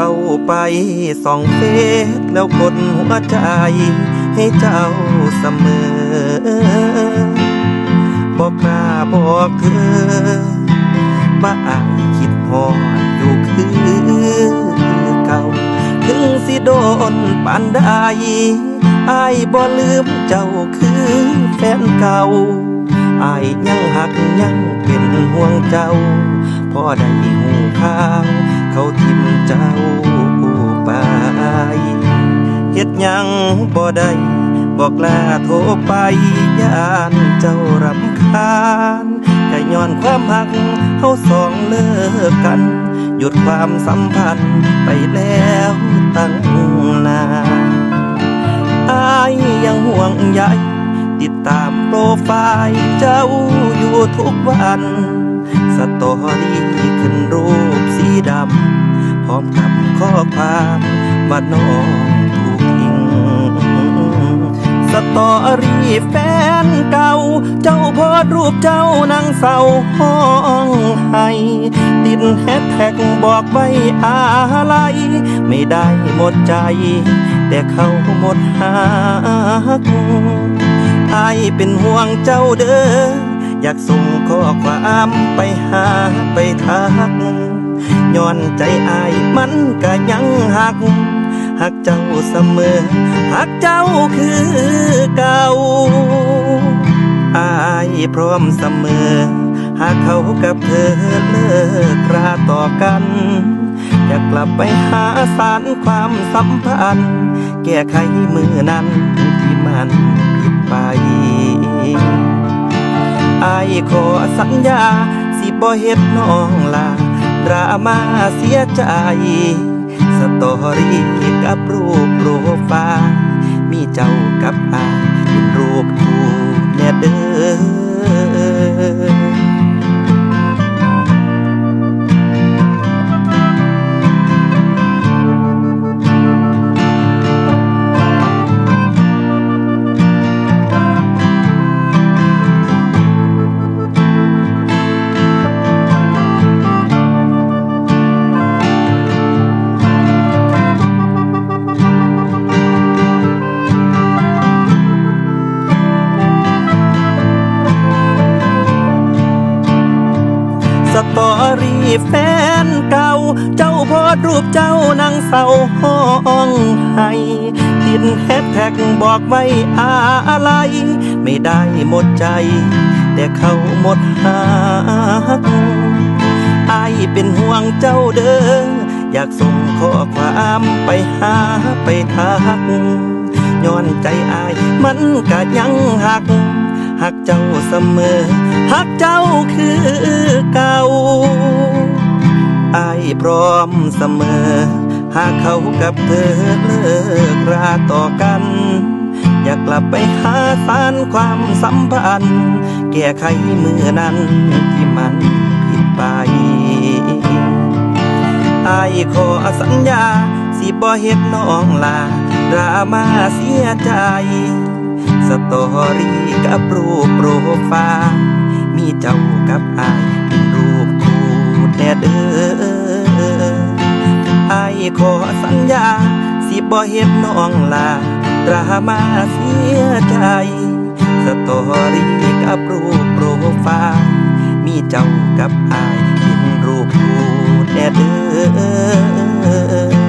ข้าไปส่องเฟซแล้วกดหัวใจให้เจ้าเสมอบอกกล้าบอกเธอว่าอายคิดหอดอยู่คือเก่า ถึงสิโดนปานใดอายบ่ลืมเจ้าคือแฟนเก่าอายยังหักยังเป็นห่วงเจ้าพอได้หูข่าว เขาทิมเจ้าไปเฮ็ดยังบ่ได้บอกลาโทรไปย่านเจ้ารำคาญก็ย้อนความหักเฮาสองเลิกกัน หยุดความสัมพันธ์ไปแล้วตั้งนานอายยังห่วงใยติดตามโปรไฟล์เจ้าอยู่ทุกวัน สตอรี่ขึ้นรูป ดำ พร้อมกับข้อความว่าน้องถูกทิ้ง สตอรี่แฟนเก่า เจ้าโพสรูปเจ้านั่งเศร้าห้องไห้ติดแฮชแท็กบอกไว้อะไร ไม่ได้หมดใจ แต่เขาหมดหักอายเป็นห่วงเจ้าเด้ออยากส่งข้อความไปหาไปทัก ย้อนใจอายมันก็ยังหัก หักเจ้าเสมอ หักเจ้าคือเก่าอายพร้อมเสมอ หากเขากับเธอเลิกราต่อกันอยากกลับไปหาสารความสัมพันธ์ แก้ไขมือนั้นที่มันผิดไปอายขอสัญญา สิบ่เฮ็ดน้องลา ดราม่าเสียใจ สตอรี่กับรูปโปรไฟล์มีเจ้ากับอายเป็นรูปคู่แน่เด้อ สตอรี่แฟนเก่า เจ้าพสต์รูปเจ้านังเศร้าห้องไห้ติดแฮชแท็กบอกไว้อะไร ไม่ได้หมดใจ แต่เขาหมดหักไอเป็นห่วงเจ้าเด้ออยากส่งข้อความไปหาไปทักย้อนใจอายมันก็ยังหัก หักเจ้าเสมอหักเจ้าคือเก่าอายพร้อมเสมอ หากเขากับเธอเลิกราต่อกัน อยากกลับไปหาสารความสัมพันธ์ แก้ไขมือนั้นที่มันผิดไปอายขอสัญญา สิบ่เฮ็ดน้องลาดรามาเสียใจ สตอรี่ กับรูปโปรฟล์มีเจ้ากับไอาเป็นรูปคู่แต่เด้ออาขอสัญญา สิบ่เฮ็ดน้องลาดรามาเสียใจ สตอรี่กับรูปโปรฟล์มีเจ้ากับไอาเป็นรูปคู่แต่เด้อ